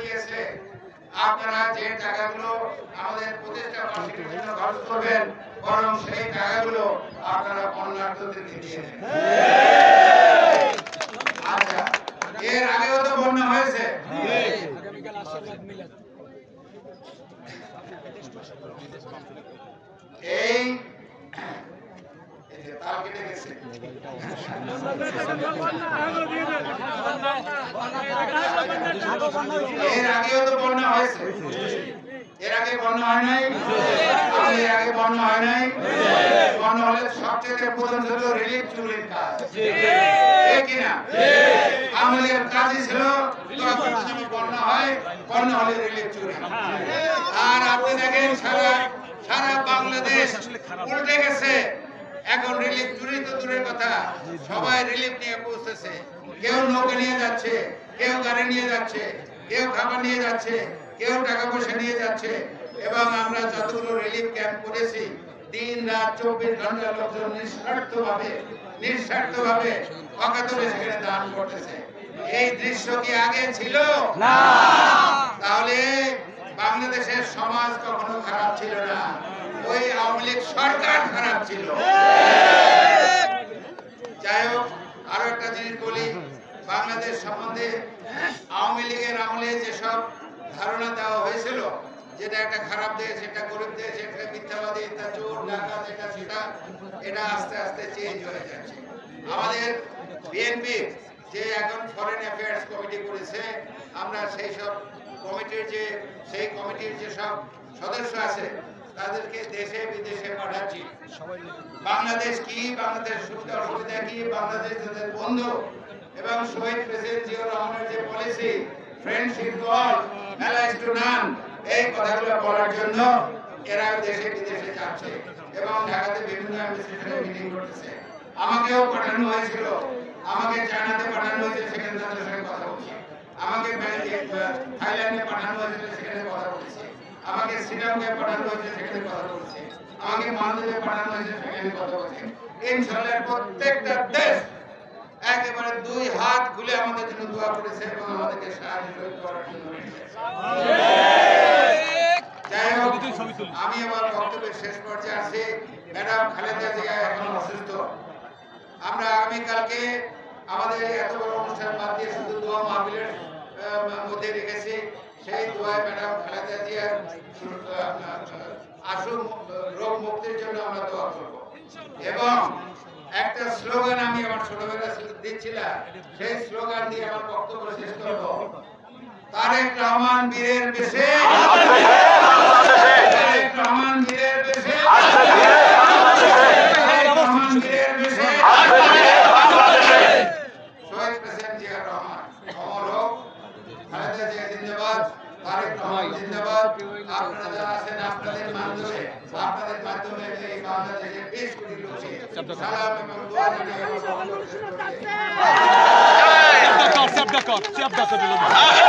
দিয়েছে। আপনারা যে টাকাগুলো আমাদের প্রতিষ্ঠা করবেন, বরং সেই টাকাগুলো আপনারা বন্যার্থদেরকে দিয়েছেন আচ্ছা এর আগে এর আগেও তো বন্যা হয়েছে। এর আগে বন্যা হয় নাই। এর আগে বন্যা হয় নাই। বন্যা হলে সবচেয়ে প্রধান ছিল রিলিফ চুরির কাজ। আমাদের কাজই ছিল যদি হয়, বন্যা হলে রিলিফ চুরি আর আপনি দেখেন সারা সারা বাংলাদেশ উল্টে গেছে। এখন রিলিফ চুরি তো দূরের কথা। সবাই রিলিফ নিয়ে পৌঁছেছে। কেউ নৌকা নিয়ে যাচ্ছে কেউ গাড়ি নিয়ে যাচ্ছে কেউ খাবার নিয়ে যাচ্ছে কেউ টাকা পয়সা নিয়ে যাচ্ছে। এবং আমরা যতগুলো রিলিফ ক্যাম্প করেছি দিন রাত চব্বিশ ঘণ্টা লোকজন নিঃস্বার্থ ভাবে নিঃস্বার্থ ভাবে অকাতরে সেখানে দান করতেছে। এই দৃশ্য কি আগে ছিল? না। তাহলে বাংলাদেশের সমাজ কখনো খারাপ ছিল না। ওই আওয়ামী লীগ সরকার খারাপ ছিল। যাই হোক, আরও একটা জিনিস বলি, বাংলাদেশ সম্বন্ধে আওয়ামী লীগের আমলে যেসব ধারণা দেওয়া হয়েছিল, যেটা একটা খারাপ দেশ এটা গরিব দেশ এটা মিথ্যাবাদী এটা চোর, ডাকাত এটা সেটা, এটা আস্তে আস্তে চেঞ্জ হয়ে যাচ্ছে। আমাদের বিএনপি যে এখন ফরেন অ্যাফেয়ার্স কমিটি করেছে, আমরা সেই সব কমিটির যে, সেই কমিটির যে সব সদস্য আছে, তাদেরকে দেশে, বিদেশে পাঠাচ্ছি। বাংলাদেশ কি? বাংলাদেশ সুবিধা, অসুবিধা কি? বাংলাদেশ তাদের বন্ধু এবং শহীদ প্রেসিডেন্ট জিয়াউর রহমানের যে policy friendship all allies to none এই কথাগুলো বলার জন্য এরা দেশে, বিদেশে যাচ্ছে এবং ঢাকাতে বিভিন্ন মিটিং করতেছে। আমাকেও পাঠানো হয়েছিল। আমাকে চায়নাতে পাঠানো হয়েছে সেখানে তাদের সঙ্গে কথা বলছি। আমাকে থাইল্যান্ডে পাঠানো হয়েছিল সেখানে কথা বলছি। আমাকে শ্রীলঙ্কায় পাঠানো হয়েছে সেখানে কথা বলছি। আমাকে মালদ্বীপে পাঠানো হয়েছে সেখানে কথা বলছি। ইনশাআল্লাহ প্রত্যেকটা দেশ একেবারে দুই হাত খুলে আমাদের জন্য দোয়া করেছে এবং আমাদেরকে সাহায্য করার জন্য যাই হোক আমি আমার বক্তব্যের শেষ পর্যায়ে আছি ম্যাডাম খালেদা জিয়া এখন অসুস্থ। আমরা আগামীকালকে আমাদের এত বড় অনুষ্ঠান বাদ দিয়ে শুধু দোয়া মাহফিলের মধ্যে রেখেছি। সেই দোয়ায় ম্যাডাম খালেদা জিয়ার আসু রোগ মুক্তির জন্য আমরা দোয়া করব। এবং একটা স্লোগান আমি আমার ছোটবেলা দিচ্ছিলাম, সেই স্লোগান দিয়ে আমার বক্তব্য শেষ করব। তারেক রহমান বীরের বেশে তারেক রহমান বীরের বেশে তারেক রহমান বীরের বেশে শহীদ প্রেসিডেন্ট জিয়া রহমান অমর হোক খালেদা জিয়া জিন্দাবাদ তারেক রহমান জিন্দাবাদ আপনারা যারা আছেন আপনাদের মাধ্যমে আপনাদের মাধ্যমে এই বাংলাদেশের বিশ কোটি শেষ করছি। Chef d'accord, chef d'accord, chef d'accord.